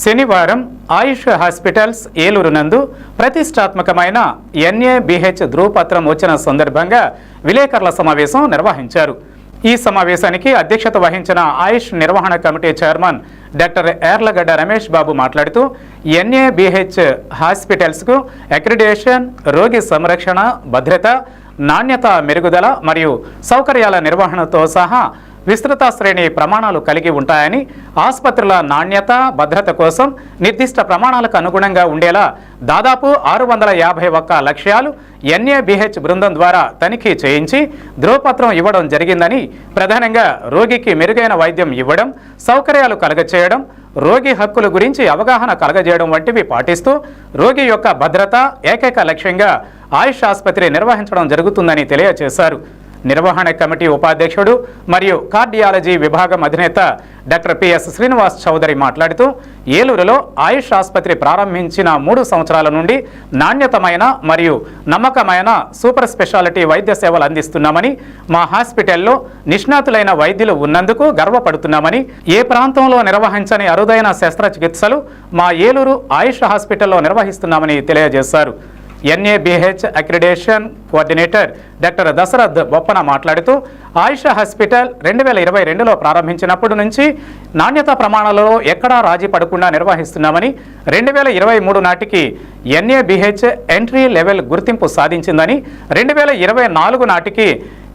శనివారం ఆయుష్ హాస్పిటల్స్ ఏలూరు నందు ప్రతిష్టాత్మకమైన ఎన్ఏబిహెచ్ ధృవపత్రం వచ్చిన సందర్భంగా విలేకరుల సమావేశం నిర్వహించారు. ఈ సమావేశానికి అధ్యక్షత వహించిన ఆయుష్ నిర్వహణ committee chairman doctor Yerlagadda Ramesh Babu మాట్లాడుతూ ఎన్ఏబిహెచ్ హాస్పిటల్స్కు అక్రిడేషన్ రోగి సంరక్షణ భద్రత నాణ్యత మెరుగుదల మరియు సౌకర్యాల నిర్వహణతో సహా విస్తృత శ్రేణి ప్రమాణాలు కలిగి ఉంటాయని ఆసుపత్రుల నాణ్యత భద్రత కోసం నిర్దిష్ట ప్రమాణాలకు అనుగుణంగా ఉండేలా దాదాపు ఆరు వందల యాభై ఒక్క లక్ష్యాలు ఎన్ఏబిహెచ్ బృందం ద్వారా తనిఖీ చేయించి ధ్రువపత్రం ఇవ్వడం జరిగిందని ప్రధానంగా రోగికి మెరుగైన వైద్యం ఇవ్వడం సౌకర్యాలు కలగచేయడం రోగి హక్కుల గురించి అవగాహన కలగజేయడం వంటివి పాటిస్తూ రోగి యొక్క భద్రత ఏకైక లక్ష్యంగా ఆయుష్ ఆసుపత్రి నిర్వహించడం జరుగుతుందని తెలియజేశారు నిర్వహణ కమిటీ ఉపాధ్యక్షుడు మరియు కార్డియాలజీ విభాగం అధినేత డాక్టర్ పిఎస్ శ్రీనివాస్ చౌదరి మాట్లాడుతూ ఏలూరులో ఆయుష్ ఆసుపత్రి ప్రారంభించిన మూడు సంవత్సరాల నుండి నాణ్యతమైన మరియు నమ్మకమైన సూపర్ స్పెషాలిటీ వైద్య సేవలు అందిస్తున్నామని మా హాస్పిటల్లో నిష్ణాతులైన వైద్యులు ఉన్నందుకు గర్వపడుతున్నామని ఏ ప్రాంతంలో నిర్వహించని అరుదైన శస్త్రచికిత్సలు మా ఏలూరు ఆయుష్ హాస్పిటల్లో నిర్వహిస్తున్నామని తెలియజేశారు. NABH accreditation coordinator doctor Dasharath Boppana మాట్లాడుతూ ఆయుష హాస్పిటల్ రెండు వేల ఇరవై రెండులో ప్రారంభించినప్పటి నుంచి నాణ్యత ప్రమాణాలలో ఎక్కడా రాజీ పడకుండా నిర్వహిస్తున్నామని రెండు వేల ఇరవై మూడు నాటికి ఎన్ఏబిహెచ్ ఎంట్రీ లెవెల్ గుర్తింపు సాధించిందని రెండు వేల ఇరవై నాలుగు నాటికి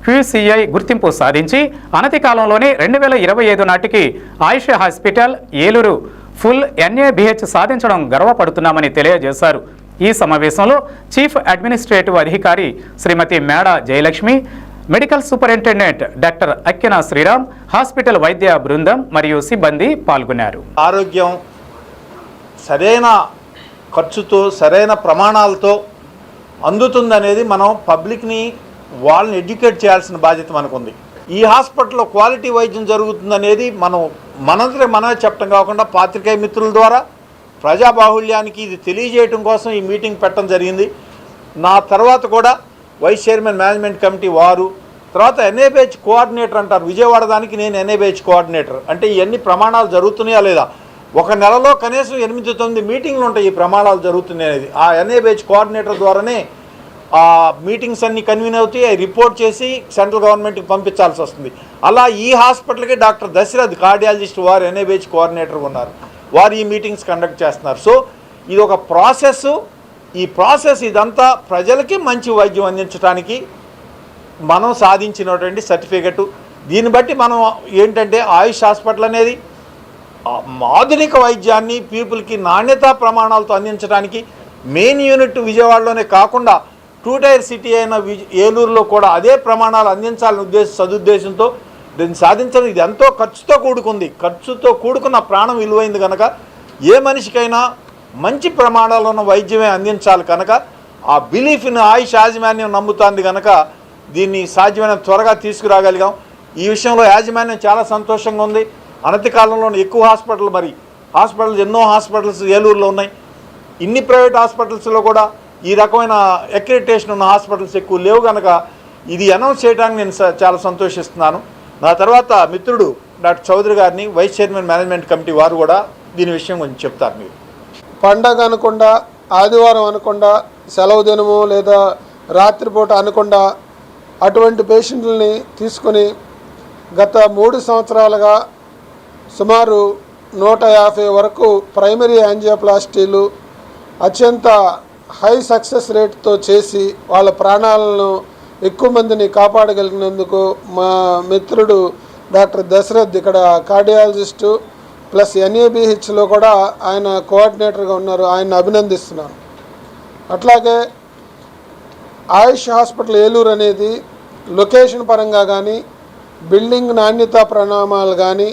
క్యూసీఐ గుర్తింపు సాధించి అనతి కాలంలోనే రెండు వేల ఇరవై ఐదు నాటికి Ayush hospital Eluru full NABH సాధించడం గర్వపడుతున్నామని తెలియజేశారు. ఈ సమావేశంలో చీఫ్ అడ్మినిస్ట్రేటివ్ అధికారి Srimathi Meda Jayalakshmi medical superintendent doctor Akkina Sriram hospital వైద్య బృందం మరియు సిబ్బంది పాల్గొన్నారు. ఆరోగ్యం సరైన ఖర్చుతో సరైన ప్రమాణాలతో అందుతుందనేది మనం పబ్లిక్ని వాళ్ళని ఎడ్యుకేట్ చేయాల్సిన బాధ్యత మనకుంది. ఈ హాస్పిటల్లో క్వాలిటీ వైద్యం జరుగుతుందనేది మనం మనందరే మనమే చెప్పడం కాకుండా పాత్రికేయ మిత్రుల ద్వారా ప్రజాబాహుళ్యానికి ఇది తెలియజేయటం కోసం ఈ మీటింగ్ పెట్టడం జరిగింది. నా తర్వాత కూడా వైస్ చైర్మన్ మేనేజ్మెంట్ కమిటీ వారు తర్వాత ఎన్ఏబిహెచ్ కోఆర్డినేటర్ అంటారు. విజయవాడ దానికి నేను ఎన్ఏబిహెచ్ కోఆర్డినేటర్. అంటే ఇవన్నీ ప్రమాణాలు జరుగుతున్నాయా లేదా? ఒక నెలలో కనీసం ఎనిమిది తొమ్మిది మీటింగ్లు ఉంటాయి ఈ ప్రమాణాలు జరుగుతున్నాయి అనేది. ఆ ఎన్ఏబిహెచ్ కోఆర్డినేటర్ ద్వారానే ఆ మీటింగ్స్ అన్ని కన్వీన్ అవుతాయి. అవి రిపోర్ట్ చేసి సెంట్రల్ గవర్నమెంట్కి పంపించాల్సి వస్తుంది. అలా ఈ హాస్పిటల్కి డాక్టర్ దశరథ్ కార్డియాలజిస్ట్ వారు ఎన్ఏబిహెచ్ కోఆర్డినేటర్ ఉన్నారు. వారు ఈ మీటింగ్స్ కండక్ట్ చేస్తున్నారు. సో ఇది ఒక ప్రాసెస్. ఈ ప్రాసెస్ ఇదంతా ప్రజలకి మంచి వైద్యం అందించడానికి మనం సాధించినటువంటి సర్టిఫికెట్. దీన్ని బట్టి మనం ఏంటంటే ఆయుష్ హాస్పిటల్ అనేది ఆధునిక వైద్యాన్ని పీపుల్కి నాణ్యతా ప్రమాణాలతో అందించడానికి మెయిన్ యూనిట్ విజయవాడలోనే కాకుండా టూ టైర్ సిటీ అయిన విజ ఏలూరులో కూడా అదే ప్రమాణాలు అందించాలని ఉద్దేశ సదుద్దేశంతో దీన్ని సాధించడం ఇది ఎంతో ఖర్చుతో కూడుకుంది. ఖర్చుతో కూడుకున్న ప్రాణం విలువైంది కనుక ఏ మనిషికైనా మంచి ప్రమాణాలు ఉన్న వైద్యమే అందించాలి కనుక ఆ బిలీఫ్ని ఆయుష్ యాజమాన్యం నమ్ముతోంది కనుక దీన్ని సాధ్యమైన త్వరగా తీసుకురాగలిగాం. ఈ విషయంలో యాజమాన్యం చాలా సంతోషంగా ఉంది. అనతి కాలంలో ఎక్కువ హాస్పిటల్ మరి హాస్పిటల్స్ ఎన్నో హాస్పిటల్స్ ఏలూరులో ఉన్నాయి. ఇన్ని ప్రైవేట్ హాస్పిటల్స్లో కూడా ఈ రకమైన అక్రిటేషన్ ఉన్న హాస్పిటల్స్ ఎక్కువ లేవు కనుక ఇది అనౌన్స్ చేయడానికి నేను స- చాలా సంతోషిస్తున్నాను. నా తర్వాత మిత్రుడు డాక్టర్ చౌదరి గారిని వైస్ చైర్మన్ మేనేజ్మెంట్ కమిటీ వారు కూడా దీని విషయం కొంచెం చెప్తారు మీరు. పండగ అనకుండా ఆదివారం అనకుండా సెలవు దినము లేదా రాత్రిపూట అనకుండా అటువంటి పేషెంట్లని తీసుకొని గత మూడు సంవత్సరాలుగా సుమారు నూట యాభై వరకు ప్రైమరీ యాంజియోప్లాస్టీలు అత్యంత హై సక్సెస్ రేట్తో చేసి వాళ్ళ ప్రాణాలను ఎక్కువ మందిని కాపాడగలిగినందుకు మా మిత్రుడు డాక్టర్ దశరథ్ ఇక్కడ కార్డియాలజిస్టు ప్లస్ ఎన్ఏబిహెచ్లో కూడా ఆయన కోఆర్డినేటర్గా ఉన్నారు. ఆయన అభినందిస్తున్నాను. అట్లాగే ఆయుష్ హాస్పిటల్ ఏలూరు అనేది లొకేషన్ పరంగా కానీ బిల్డింగ్ నాణ్యత ప్రణామాలు కానీ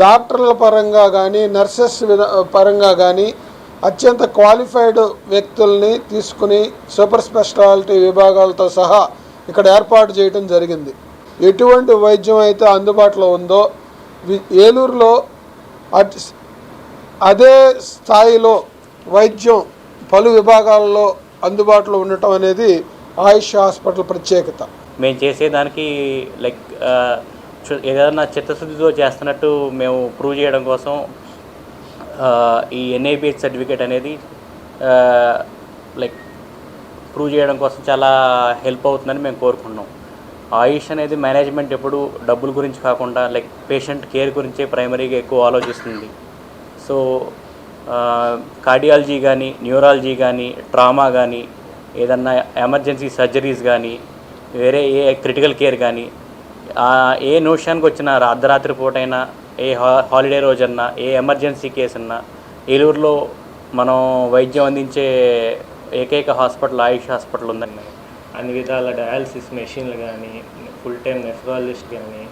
డాక్టర్ల పరంగా కానీ నర్సెస్ పరంగా కానీ అత్యంత క్వాలిఫైడ్ వ్యక్తుల్ని తీసుకుని సూపర్ స్పెషాలిటీ విభాగాలతో సహా ఇక్కడ ఏర్పాటు చేయడం జరిగింది. ఎటువంటి వైద్యం అయితే అందుబాటులో ఉందో ఏలూరులో అట్ అదే స్థాయిలో వైద్యం పలు విభాగాల్లో అందుబాటులో ఉండటం అనేది ఆయుష్ హాస్పిటల్ ప్రత్యేకత. మేము చేసేదానికి లైక్ ఏదైనా చిత్తశుద్ధితో చేస్తున్నట్టు మేము ప్రూవ్ చేయడం కోసం ఈ ఎన్ఐబిహెచ్ సర్టిఫికేట్ అనేది లైక్ ప్రూవ్ చేయడం కోసం చాలా హెల్ప్ అవుతుందని మేము కోరుకున్నాం ఆయుష్ అనేది మేనేజ్మెంట్ ఎప్పుడు డబ్బుల గురించి కాకుండా లైక్ పేషెంట్ కేర్ గురించే ప్రైమరీగా ఎక్కువ ఆలోచిస్తుంది. సో కార్డియాలజీ కానీ న్యూరాలజీ కానీ ట్రామా కానీ ఏదన్నా ఎమర్జెన్సీ సర్జరీస్ కానీ వేరే ఏ క్రిటికల్ కేర్ కానీ ఏ నోషానికి వచ్చిన అర్ధరాత్రి పూటైనా ఏ హా హాలిడే రోజన్నా ఏ ఎమర్జెన్సీ కేసు అన్నా ఏలూరులో మనం వైద్యం అందించే ఏకైక హాస్పిటల్ ఆయుష్ హాస్పిటల్ ఉందండి అన్ని విధాల డయాలసిస్ మెషిన్లు కానీ ఫుల్ టైం నెఫ్రాలజిస్ట్ కానీ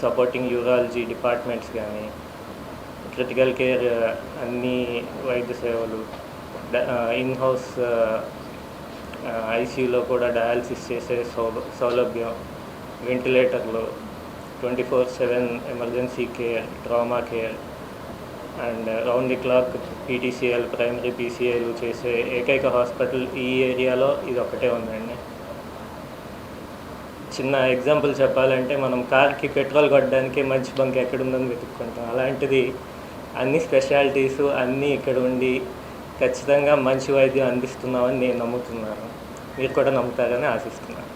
సపోర్టింగ్ యూరాలజీ డిపార్ట్మెంట్స్ కానీ క్రిటికల్ కేర్ అన్ని వైద్య సేవలు ఇన్ హౌస్ ఐసీయూలో కూడా డయాలసిస్ చేసే సౌ సౌలభ్యం వెంటిలేటర్లు twenty four seven emergency care trauma care and round the clock PTCL primary పీసీఐలు చేసే ఏకైక హాస్పిటల్ ఈ ఏరియాలో ఇది ఒకటే ఉందండి. చిన్న ఎగ్జాంపుల్ చెప్పాలంటే మనం కార్కి పెట్రోల్ కొట్టడానికి మంచి బంక్ ఎక్కడుందని వెతుక్కుంటాం. అలాంటిది అన్ని స్పెషాలిటీస్ అన్నీ ఇక్కడ ఉండి ఖచ్చితంగా మంచి వైద్యం అందిస్తున్నామని నేను నమ్ముతున్నాను. మీరు కూడా నమ్ముతారని ఆశిస్తున్నాను.